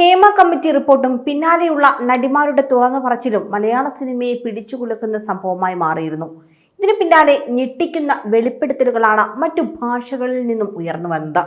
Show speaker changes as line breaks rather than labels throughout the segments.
Hema committee റിപ്പോർട്ടും പിന്നാലെയുള്ള നടിമാരുടെ തുറന്നു പറച്ചിലും മലയാള സിനിമയെ പിടിച്ചുകുലുക്കുന്ന സംഭവമായി മാറിയിരുന്നു. ഇതിനു പിന്നാലെ ഞെട്ടിക്കുന്ന വെളിപ്പെടുത്തലുകളാണ് മറ്റു ഭാഷകളിൽ നിന്നും ഉയർന്നു വന്നത്.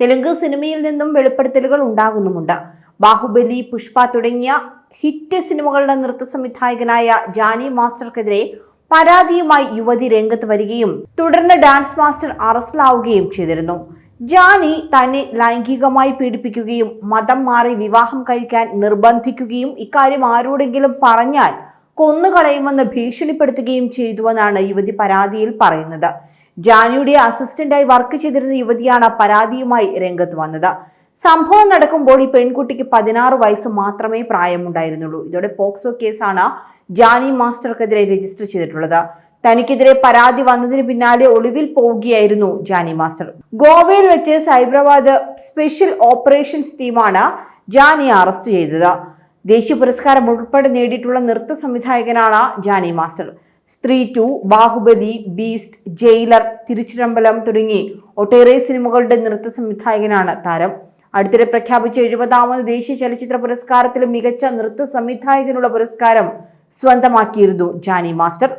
തെലുങ്ക് സിനിമയിൽ നിന്നും വെളിപ്പെടുത്തലുകൾ ഉണ്ടാകുന്നുമുണ്ട്. ബാഹുബലി പുഷ്പ തുടങ്ങിയ ഹിറ്റ് സിനിമകളുടെ നൃത്ത സംവിധായകനായ ജാനി മാസ്റ്റർക്കെതിരെ പരാതിയുമായി യുവതി രംഗത്ത് വരികയും തുടർന്ന് ഡാൻസ് മാസ്റ്റർ അറസ്റ്റിലാവുകയും ചെയ്തിരുന്നു. ജാനി തന്നെ ലൈംഗികമായി പീഡിപ്പിക്കുകയും മതം മാറി വിവാഹം കഴിക്കാൻ നിർബന്ധിക്കുകയും ഇക്കാര്യം ആരോടെങ്കിലും പറഞ്ഞാൽ കൊന്നുകളയുമെന്ന് ഭീഷണിപ്പെടുത്തുകയും ചെയ്തുവെന്നാണ് യുവതി പരാതിയിൽ പറയുന്നത്. ജാനിയുടെ അസിസ്റ്റന്റായി വർക്ക് ചെയ്തിരുന്ന യുവതിയാണ് പരാതിയുമായി രംഗത്ത് വന്നത്. സംഭവം നടക്കുമ്പോൾ ഈ പെൺകുട്ടിക്ക് പതിനാറ് വയസ്സ് മാത്രമേ പ്രായമുണ്ടായിരുന്നുള്ളൂ. ഇതോടെ പോക്സോ കേസാണ് ജാനി മാസ്റ്റർക്കെതിരെ രജിസ്റ്റർ ചെയ്തിട്ടുള്ളത്. തനിക്കെതിരെ പരാതി വന്നതിന് പിന്നാലെ ഒളിവിൽ പോവുകയായിരുന്നു ജാനി മാസ്റ്റർ. ഗോവയിൽ വെച്ച് സൈബറാബാദ് സ്പെഷ്യൽ ഓപ്പറേഷൻസ് ടീമാണ് ജാനിയെ അറസ്റ്റ് ചെയ്തത്. ദേശീയ പുരസ്കാരം ഉൾപ്പെടെ നേടിയിട്ടുള്ള നൃത്ത സംവിധായകനാണ് Jani master. Stree two Baahubali Beast Jailer Thiruchitrambalam തുടങ്ങി ഒട്ടേറെ സിനിമകളുടെ നൃത്ത സംവിധായകനാണ് താരം. അടുത്തിടെ പ്രഖ്യാപിച്ച എഴുപതാമത് ദേശീയ ചലച്ചിത്ര പുരസ്കാരത്തിൽ മികച്ച നൃത്ത സംവിധായകനുള്ള പുരസ്കാരം സ്വന്തമാക്കിയിരുന്നു ജാനി മാസ്റ്റർ.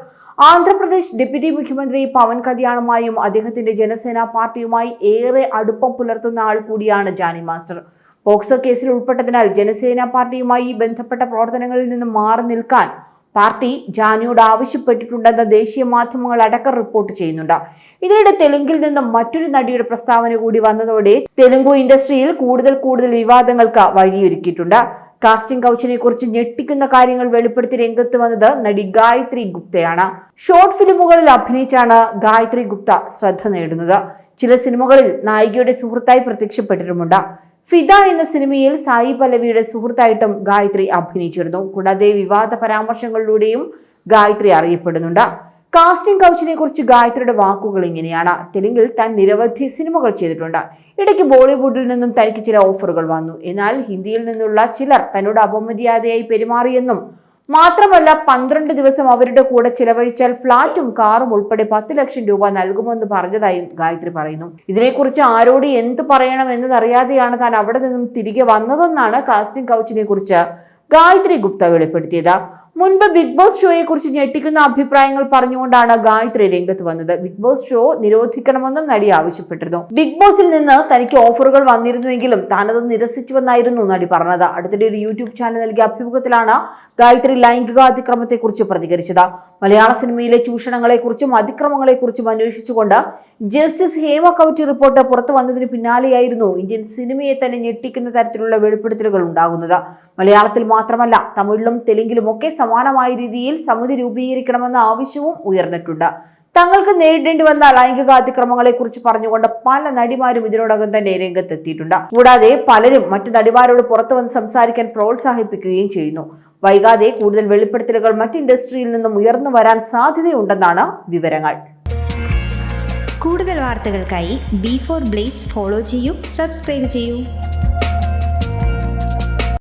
ആന്ധ്രാപ്രദേശ് ഡെപ്യൂട്ടി മുഖ്യമന്ത്രി പവൻ കല്യാണുമായും അദ്ദേഹത്തിന്റെ ജനസേന പാർട്ടിയുമായി ഏറെ അടുപ്പം പുലർത്തുന്ന ആൾ കൂടിയാണ് ജാനി മാസ്റ്റർ. പോക്സോ കേസിൽ ഉൾപ്പെട്ടതിനാൽ ജനസേന പാർട്ടിയുമായി ബന്ധപ്പെട്ട പ്രവർത്തനങ്ങളിൽ നിന്ന് മാറി നിൽക്കാൻ പാർട്ടി ജാനിയോട് ആവശ്യപ്പെട്ടിട്ടുണ്ടെന്ന് ദേശീയ മാധ്യമങ്ങൾ അടക്കം റിപ്പോർട്ട് ചെയ്യുന്നുണ്ട്. ഇതിനിടെ തെലുങ്കിൽ നിന്നും മറ്റൊരു നടിയുടെ പ്രസ്താവന കൂടി വന്നതോടെ തെലുങ്കു ഇൻഡസ്ട്രിയിൽ കൂടുതൽ കൂടുതൽ വിവാദങ്ങൾക്ക് വഴിയൊരുക്കിയിട്ടുണ്ട്. കാസ്റ്റിംഗ് കൗച്ചിനെ കുറിച്ച് ഞെട്ടിക്കുന്ന കാര്യങ്ങൾ വെളിപ്പെടുത്തി രംഗത്ത് വന്നത് നടി ഗായത്രി ഗുപ്തയാണ്. ഷോർട്ട് ഫിലിമുകളിൽ അഭിനയിച്ചാണ് ഗായത്രി ഗുപ്ത ശ്രദ്ധ നേടുന്നത്. ചില സിനിമകളിൽ നായികയുടെ സുഹൃത്തായി പ്രത്യക്ഷപ്പെട്ടിട്ടുമുണ്ട്. ഫിദ എന്ന സിനിമയിൽ സായി പല്ലവിയുടെ സുഹൃത്തായിട്ടും ഗായത്രി അഭിനയിച്ചിരുന്നു. കൂടാതെ വിവാദ പരാമർശങ്ങളിലൂടെയും ഗായത്രി അറിയപ്പെടുന്നുണ്ട്. കാസ്റ്റിംഗ് കൗച്ചിനെ കുറിച്ച് ഗായത്രിയുടെ വാക്കുകൾ ഇങ്ങനെയാണ്. തെലുങ്കിൽ താൻ നിരവധി സിനിമകൾ ചെയ്തിട്ടുണ്ട്. ഇടയ്ക്ക് ബോളിവുഡിൽ നിന്നും തനിക്ക് ചില ഓഫറുകൾ വന്നു. എന്നാൽ ഹിന്ദിയിൽ നിന്നുള്ള ചിലർ തന്നോട് അപമര്യാദയായി പെരുമാറിയെന്നും മാത്രമല്ല പന്ത്രണ്ട് ദിവസം അവരുടെ കൂടെ ചിലവഴിച്ചാൽ ഫ്ളാറ്റും കാറും ഉൾപ്പെടെ പത്ത് ലക്ഷം രൂപ നൽകുമെന്ന് പറഞ്ഞതായും ഗായത്രി പറയുന്നു. ഇതിനെക്കുറിച്ച് ആരോട് എന്ത് പറയണം എന്നതറിയാതെയാണ് താൻ അവിടെ നിന്നും തിരികെ വന്നതെന്നാണ് കാസ്റ്റിംഗ് കൗച്ചിനെ കുറിച്ച് ഗായത്രി ഗുപ്ത വെളിപ്പെടുത്തിയത്. മുൻപ് ബിഗ് ബോസ് ഷോയെ കുറിച്ച് ഞെട്ടിക്കുന്ന അഭിപ്രായങ്ങൾ പറഞ്ഞുകൊണ്ടാണ് ഗായത്രി രംഗത്ത് വന്നത്. ബിഗ് ബോസ് ഷോ നിരോധിക്കണമെന്നും നടി ആവശ്യപ്പെട്ടിരുന്നു. ബിഗ് ബോസിൽ നിന്ന് തനിക്ക് ഓഫറുകൾ വന്നിരുന്നുവെങ്കിലും താനത് നിരസിച്ചുവെന്നായിരുന്നു നടി പറഞ്ഞത്. അടുത്തിടെ ഒരു യൂട്യൂബ് ചാനൽ നൽകിയ അഭിമുഖത്തിലാണ് ഗായത്രി ലൈംഗികാതിക്രമത്തെക്കുറിച്ച് പ്രതികരിച്ചത്. മലയാള സിനിമയിലെ ചൂഷണങ്ങളെക്കുറിച്ചും അതിക്രമങ്ങളെക്കുറിച്ചും അന്വേഷിച്ചുകൊണ്ട് ജസ്റ്റിസ് ഹേമ കമ്മിറ്റി റിപ്പോർട്ട് പുറത്തു വന്നതിന് പിന്നാലെയായിരുന്നു ഇന്ത്യൻ സിനിമയെ തന്നെ ഞെട്ടിക്കുന്ന തരത്തിലുള്ള വെളിപ്പെടുത്തലുകൾ ഉണ്ടാകുന്നത്. മലയാളത്തിൽ മാത്രമല്ല തമിഴിലും തെലുങ്കിലുമൊക്കെ സമാനമായ രീതിയിൽ സമിതി രൂപീകരിക്കണമെന്ന ആവശ്യവും ഉയർന്നിട്ടുണ്ട്. തങ്ങൾക്ക് നേരിടേണ്ടി വന്ന ലൈംഗിക കുറിച്ച് പറഞ്ഞുകൊണ്ട് പല നടിമാരും ഇതിനോടകം തന്നെ രംഗത്തെത്തിയിട്ടുണ്ട്. കൂടാതെ പലരും മറ്റു നടിമാരോട് പുറത്തു വന്ന് സംസാരിക്കാൻ പ്രോത്സാഹിപ്പിക്കുകയും ചെയ്യുന്നു. വൈകാതെ കൂടുതൽ വെളിപ്പെടുത്തലുകൾ മറ്റ് ഇൻഡസ്ട്രിയിൽ നിന്നും ഉയർന്നു വരാൻ സാധ്യതയുണ്ടെന്നാണ് വിവരങ്ങൾ.
കൂടുതൽ വാർത്തകൾക്കായി ബി ഫോർ ബ്ലേസ് ഫോളോ ചെയ്യൂ സബ്സ്ക്രൈബ് ചെയ്യൂ.